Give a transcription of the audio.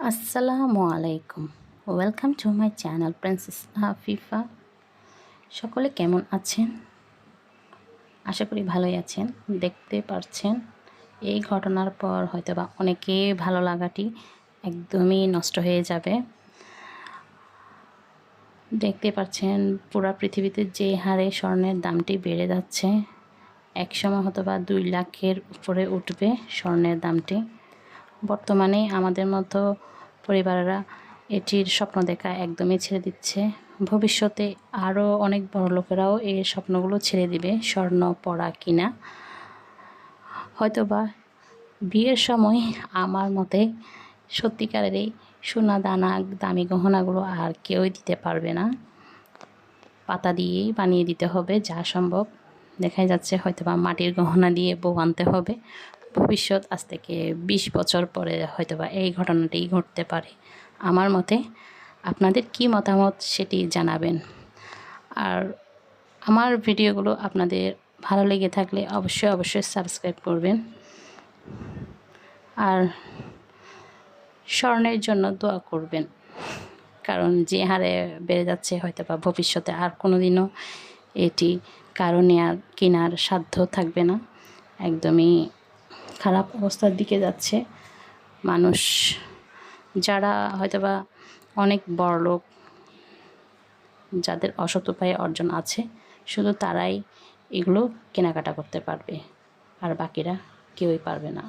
আসসালামু আলাইকুম। Welcome to my channel princess Afifa সকলে কেমন আছেন? আশা করি ভালোই আছেন, দেখতে পারছেন। এই ঘটনার পর হয়তোবা অনেকে ভালো লাগাটি একদমই নষ্ট হয়ে যাবে। দেখতে পাচ্ছেন, পুরো পৃথিবীতে যে হারে স্বর্ণের দামটি বেড়ে যাচ্ছে একসময় হয়তো বা দুই লাখের উপরে উঠবে স্বর্ণের দামটি। বর্তমানে আমাদের মতো পরিবারেরা এটির স্বপ্ন দেখা একদমই ছেড়ে দিচ্ছে। ভবিষ্যতে আরও অনেক বড় লোকেরাও এই স্বপ্নগুলো ছেড়ে দিবে, স্বর্ণ, পড়া, কিনা। হয়তোবা বিয়ের সময় আমার মতে সত্যিকারের এই সোনা দানা দামি গহনাগুলো আর কেউই দিতে পারবে না। পাতা দিয়েই বানিয়ে দিতে হবে যা সম্ভব। দেখাই যাচ্ছে হয়তো বা মাটির গহনা দিয়ে বউ আনতে হবে। ভবিষ্যৎ আজ থেকে বিশ বছর পরে হয়তোবা এই ঘটনাটি ঘটতে পারে। আমার মতে আপনাদের কি মতামত সেটি জানাবেন। আর আমার ভিডিওগুলো আপনাদের ভালো লেগে থাকলে অবশ্যই অবশ্যই সাবস্ক্রাইব করবেন। আর স্বর্ণের জন্য দোয়া করবেন। কারণ যে হারে বেড়ে যাচ্ছে হয়তো বা ভবিষ্যতে আর কোনো দিনও এটি কারণে আর কেনার সাধ্য থাকবে না। একদমই খারাপ অবস্থার দিকে যাচ্ছে মানুষ। যারা হয়তোবা অনেক বড় লোক, যাদের অসত উপায়ে অর্জন আছে, শুধু তারাই এগুলো কেনাকাটা করতে পারবে, আর বাকিরা কেউই পারবে না।